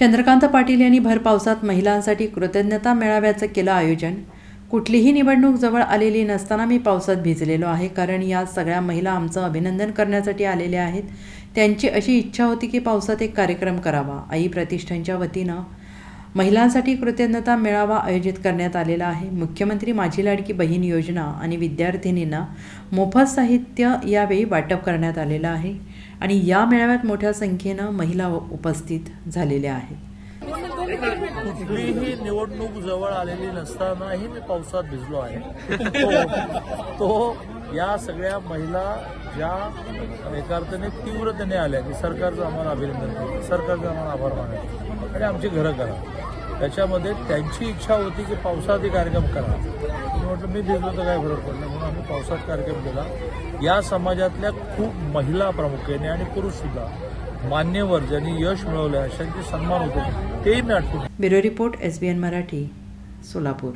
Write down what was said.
चंद्रकांत पाटील यांनी भर पावसात महिलांसाठी कृतज्ञता मेळाव्याचं केलं आयोजन. कुठलीही निवडणूक जवळ आलेली नसताना मी पावसात भिजलेलो आहे कारण या सगळ्या महिला आमचं अभिनंदन करण्यासाठी आलेल्या आहेत. त्यांची अशी इच्छा होती की पावसात एक कार्यक्रम करावा. आई प्रतिष्ठानच्या वतीनं महिलांसाठी कृतज्ञता मेळावा आयोजित करण्यात आलेला आहे. मुख्यमंत्री माझी लाडकी बहीण योजना आणि विद्यार्थिनींना मोफत साहित्य यावेळी वाटप करण्यात आलेलं आहे आणि या मेळाव्यात मोठ्या संख्येनं महिला उपस्थित झालेल्या आहेत. कुठलीही निवडणूक जवळ आलेली नसतानाही मी पावसात भिजलो आहे. तो तो या सगळ्या महिला ज्या एका अर्थाने तीव्रतेने आल्या की सरकारचं आम्हाला अभिनंदन सरकारचं आम्हाला आभार मानायचं आणि आमची घरं करा. त्याच्यामध्ये त्यांची इच्छा होती की पावसाआधी कार्यक्रम करा. मी म्हटलं मी दिसलो तर काय फरक पडलं म्हणून आम्ही पावसात कार्यक्रम केला. या समाजातल्या खूप महिला प्रामुख्याने आणि पुरुषसुद्धा मान्यवर ज्यांनी यश मिळवलं अशांचे सन्मान होते. तेही मी आठवतो. Bureau report S B N Marathi Solapur.